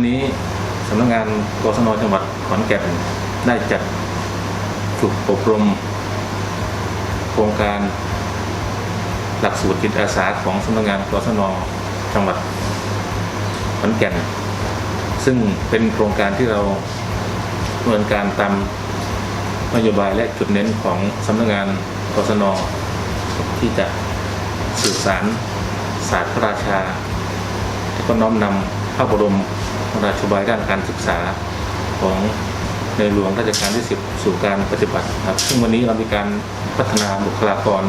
วันนี้สำนักงานกศน.จังหวัดขอนแก่นได้จัดฝึกอบรม โครงการหลักสูตรจิตอาสาของสำนักงานกศนจังหวัดขอนแก่น ซึ่งเป็นโครงการที่เราดำเนินการตามนโยบายและจุดเน้นของสำนักงานกศนที่จะสื่อสารศาสตร์พระราชา และก็น้อมนำพระบรม ราชบายด้านการศึกษาของในหลวงรัชกาลที่ 10 สู่การปฏิบัติครับ ซึ่งวันนี้เรามีการพัฒนาบุคลากร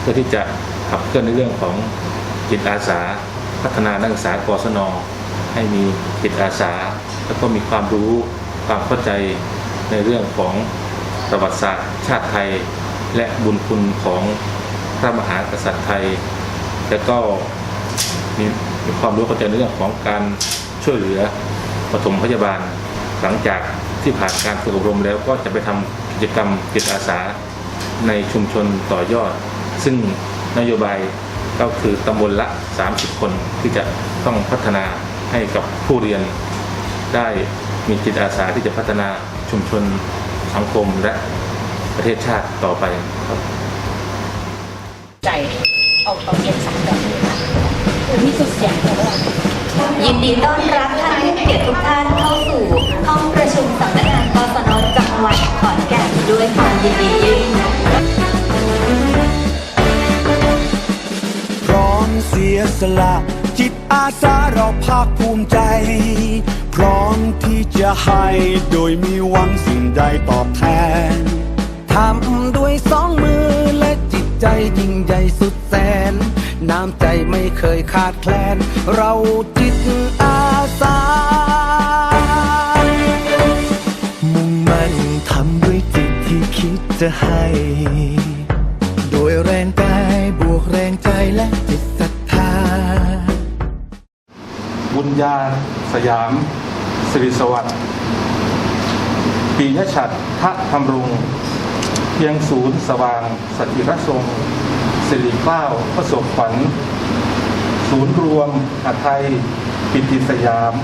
เพื่อที่จะขับเคลื่อนในเรื่องของจิตอาสา พัฒนานักศึกษากศน ให้มีจิตอาสา แล้วก็มีความรู้ความเข้าใจในเรื่องของประวัติศาสตร์ชาติไทยและบุญคุณของพระมหากษัตริย์ไทย และก็มีมีความรู้เข้าใจในเรื่องของการ ช่วยเหลือปฐมพยาบาล หลังจากที่ผ่านการฝึกอบรมแล้วก็จะไปทำกิจกรรมจิตอาสาในชุมชนต่อยอด ซึ่งนโยบายก็คือตำบลละ 30 คนที่จะต้องพัฒนาให้กับผู้เรียน ได้มีจิตอาสาที่จะพัฒนาชุมชนสังคมและประเทศชาติต่อไปครับใจออกเอาเสียงสักแบบนี้ค่ะคือที่สุดเสียงของเรา ยินดีต้อนรับท่านผู้เกียรติทุกท่านเข้าสู่ห้องประชุมสำนักงานกศนจังหวัดขอนแก่นด้วยความยินดียิ่งพร้อมเสียสละ จิตอาสาเราภาคภูมิใจ พร้อมที่จะให้โดยมีหวังสิ่งใดตอบแทนทำด้วยสองมือและจิตใจยิ่งใหญ่สุดแสน น้ำใจไม่เคยขาดแคลน เราจิตอาสา มุ่งมั่นทำด้วยจิตที่คิดจะให้ โดยแรงกายบวกแรงใจและจิตศรัทธา บุญญาสยาม สิริสวัสดิ์ปียชัดทะธำรุงเพียงศูนย์สว่างสถิรทรง สิริเกล้าประสบขวัญ ศูนย์รวมอาไทย ปิติสยาม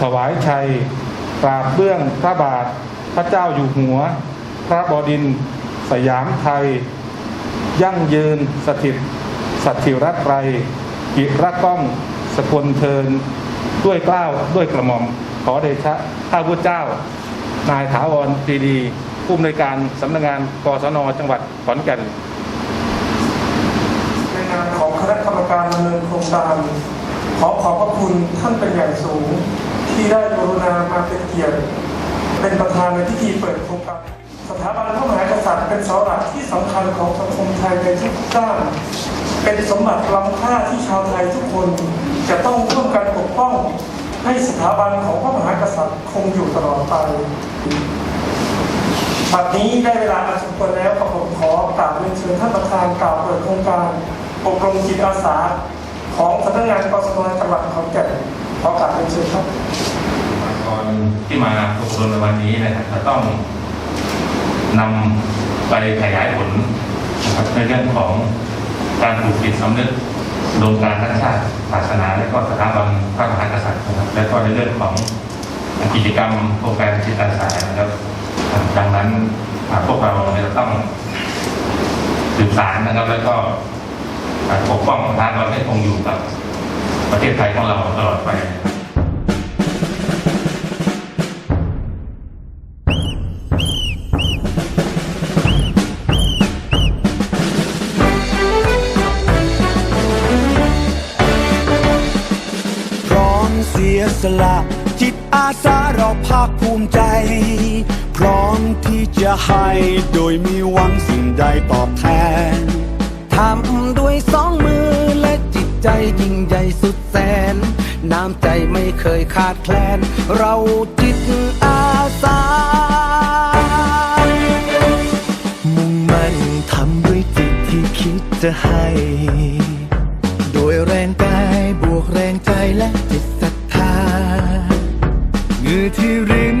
ถวายชัยกราบเบื้องพระบาท พระเจ้าอยู่หัว พระบดิน สยามไทย ยั่งยืนสถิตสัตถิรัตน์ไรกิรก้องสกลเทิน ด้วยเกล้าวด้วยกระหม่อม ขอเดชะข้าพุทธเจ้า นายถาวรปรีดีผู้อำนวยการสำนักงานกศนจังหวัดขอนแก่น ในของคณะกรรมการดำเนินโครงการ ขอขอบพระคุณท่านเป็นอย่างสูง ที่ได้กรุณามาเป็นเกียรติ เป็นประธานในพิธีเปิดโครงการ สถาบันพระมหากษัตริย์เป็นเสาหลักที่สำคัญของสังคมไทยในทุกด้านเป็นสมบัติล้ำค่าที่ชาวไทยทุกคนจะต้องร่วมกันปกป้อง ให้สถาบันของพระมหากษัตริย์คงอยู่ตลอดไปบัดนี้ได้เวลาอันสมควรแล้วกับผมขอกราบเรียนเชิญท่านประธานกล่าวเปิดโครงการ อบรมจิตอาสาของสำนักงานกสนจังหวัดขอนแก่นขอกราบเรียนเชิญครับตอนที่มาอบรมในวันนี้นะครับจะต้องนำไปขยายผลนะครับในเรื่องของการปลูกจิตสำนึกโดยการทั้งชาติศาสนาและก็สถาบันพระมหากษัตริย์นะครับและก็ในเรื่องของกิจกรรมโครงการจิตอาสานะครับดังนั้นพวกเราเนี่ยจะต้องสืบสารนะครับ แล้วก็ อ่าปกป้องสถาบันให้คงอยู่กับประเทศไทยของเราตลอดไปพร้อมเสียสละจิตอาสาเราภาคภูมิใจ พร้อมที่จะให้โดยมีหวังสิ่งใดตอบแทน ทำด้วยสองมือและจิตใจยิ่งใหญ่สุดแสน น้ำใจไม่เคยขาดแคลน เราจิตอาสา มุ่งมั่นทำด้วยจิตที่คิดจะให้ โดยแรงกายบวกแรงใจและจิตศรัทธาเงื่อที่ริน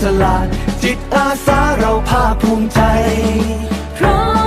สลาดจิตอาสาเราภาคภูมิใจ พร้อ